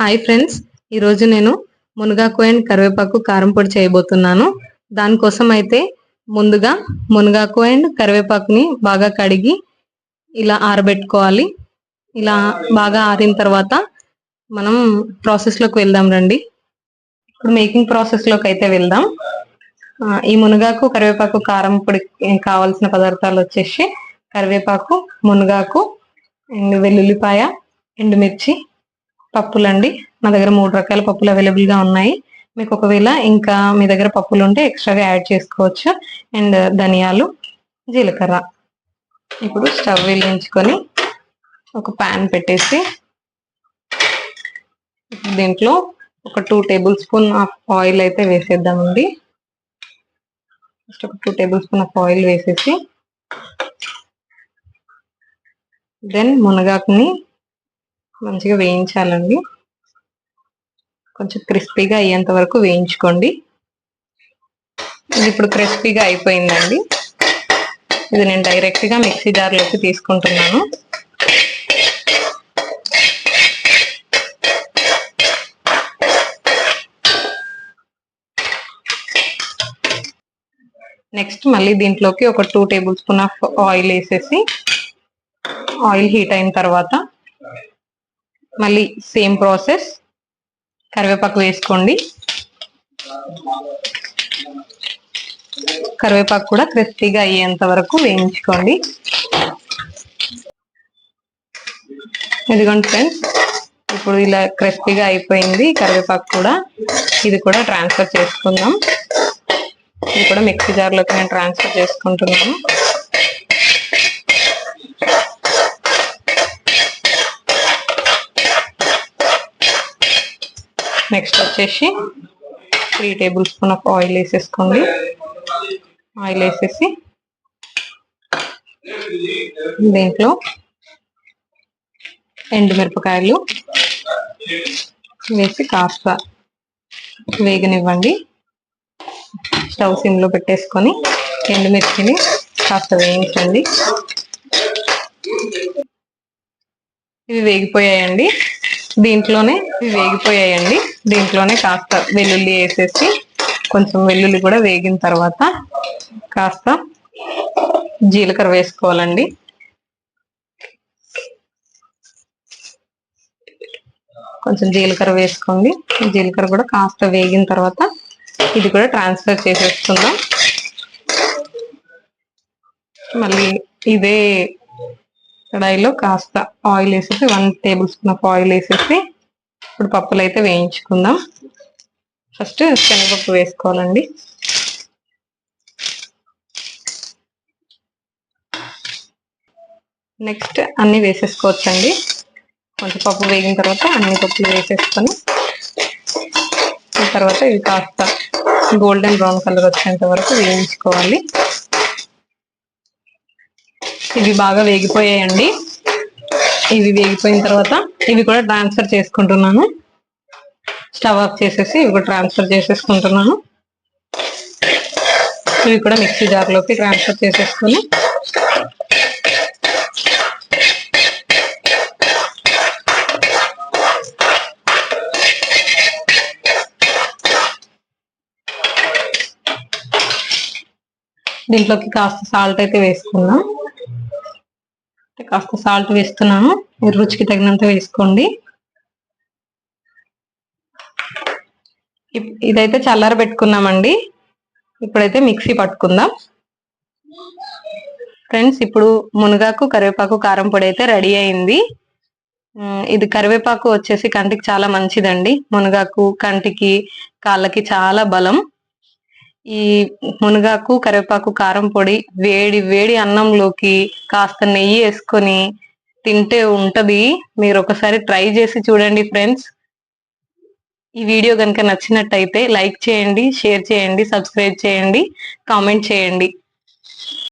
Hi friends ఈరోజు నేను మునగాకు అండ్ కరివేపాకు కారం పొడి చేయబోతున్నాను. దానికోసం అయితే ముందుగా మునగాకు అండ్ కరివేపాకుని బాగా కడిగి ఇలా ఆరబెట్టుకోవాలి. ఇలా బాగా ఆరిన తర్వాత మనం ప్రాసెస్లోకి వెళ్దాం రండి. ఇప్పుడు మేకింగ్ ప్రాసెస్లోకి అయితే వెళ్దాం. ఈ మునగాకు కరివేపాకు కారం పొడి కావాల్సిన పదార్థాలు వచ్చేసి కరివేపాకు మునగాకు అండ్ వెల్లుల్లిపాయ ఎండుమిర్చి పప్పులండి. నా దగ్గర మూడు రకాల పప్పులు అవైలబుల్గా ఉన్నాయి. మీకు ఒకవేళ ఇంకా మీ దగ్గర పప్పులు ఉంటే ఎక్స్ట్రాగా యాడ్ చేసుకోవచ్చు. అండ్ ధనియాలు జీలకర్ర. ఇప్పుడు స్టవ్ వెలిగించుకొని ఒక ప్యాన్ పెట్టేసి దీంట్లో ఒక two tablespoon of oil అయితే వేసేద్దామండి. ఫస్ట్ ఒక two tablespoon of oil వేసేసి దెన్ మునగాకుని మంచిగా వేయించాలండి. కొంచెం క్రిస్పీగా అయ్యేంత వరకు వేయించుకోండి. ఇది ఇప్పుడు క్రిస్పీగా అయిపోయిందండి. ఇది నేను డైరెక్ట్గా మిక్సీ జార్లోకి తీసుకుంటున్నాను. నెక్స్ట్ మళ్ళీ దీంట్లోకి ఒక two tablespoon of oil వేసేసి ఆయిల్ హీట్ అయిన తర్వాత మళ్ళీ సేమ్ ప్రాసెస్ కరివేపాకు వేసుకోండి. కరివేపాకు కూడా క్రిస్పీగా అయ్యేంత వరకు వేయించుకోండి. ఇదిగోండి ఫ్రెండ్స్ ఇప్పుడు ఇలా క్రిస్పీగా అయిపోయింది కరివేపాకు కూడా. ఇది కూడా ట్రాన్స్ఫర్ చేసుకుందాం. ఇది కూడా మిక్సీ జార్లోకి నేను ట్రాన్స్ఫర్ చేసుకుంటున్నాను. నెక్స్ట్ వచ్చేసి three tablespoon of oil వేసేసుకోండి. ఆయిల్ వేసేసి దీంట్లో ఎండుమిరపకాయలు వేసి కాస్త వేగనివ్వండి. స్టవ్ సిమ్లో పెట్టేసుకొని ఎండుమిర్చిని కాస్త వేయించండి. ఇవి వేగిపోయాయండి. దీంట్లోనే ఇవి వేగిపోయాయండి. దీంట్లోనే కాస్త వెల్లుల్లి వేసేసి కొంచెం వెల్లుల్లి కూడా వేగిన తర్వాత కాస్త జీలకర్ర వేసుకోవాలండి. కొంచెం జీలకర్ర వేసుకోండి. జీలకర్ర కూడా కాస్త వేగిన తర్వాత ఇది కూడా ట్రాన్స్ఫర్ చేసేసుకుందాం. మళ్ళీ ఇదే కడాయిలో కాస్త ఆయిల్ వేసేసి one tablespoon of oil వేసేసి ఇప్పుడు పప్పులు అయితే వేయించుకుందాం. ఫస్ట్ శనగపప్పు వేసుకోవాలండి. నెక్స్ట్ అన్ని వేసేసుకోవచ్చండి. కొంచెం పప్పు వేగిన తర్వాత అన్ని పప్పులు వేసేసుకొని తర్వాత ఇవి కాస్త గోల్డెన్ బ్రౌన్ కలర్ వచ్చేంత వరకు వేయించుకోవాలి. ఇవి బాగా వేగిపోయాయండి. ఇవి వేగిపోయిన తర్వాత ఇవి కూడా ట్రాన్స్ఫర్ చేసుకుంటున్నాను. స్టవ్ ఆఫ్ చేసేసి ఇవి కూడా ట్రాన్స్ఫర్ చేసేసుకుంటున్నాను. ఇవి కూడా మిక్సీ జార్లోకి ట్రాన్స్ఫర్ చేసేసుకుని దీంట్లోకి కాస్త సాల్ట్ అయితే వేసుకున్నాం కాస్త సాల్ట్ వేస్తున్నాను. మీరు రుచికి తగినంత వేసుకోండి. ఇదైతే చల్లార పెట్టుకున్నామండి. ఇప్పుడైతే మిక్సీ పట్టుకుందాం. ఫ్రెండ్స్ ఇప్పుడు మునగాకు కరివేపాకు కారం పొడి అయితే రెడీ అయింది. ఇది కరివేపాకు వచ్చేసి కంటికి చాలా మంచిదండి. మునగాకు కంటికి కాళ్ళకి చాలా బలం. ఈ మునగాకు కరివేపాకు కారం పొడి వేడి వేడి అన్నంలోకి కాస్త నెయ్యి వేసుకొని తింటే ఉంటది. మీరు ఒకసారి ట్రై చేసి చూడండి ఫ్రెండ్స్. ఈ వీడియో కనుక నచ్చినట్టయితే లైక్ చేయండి షేర్ చేయండి సబ్స్క్రైబ్ చేయండి కామెంట్ చేయండి.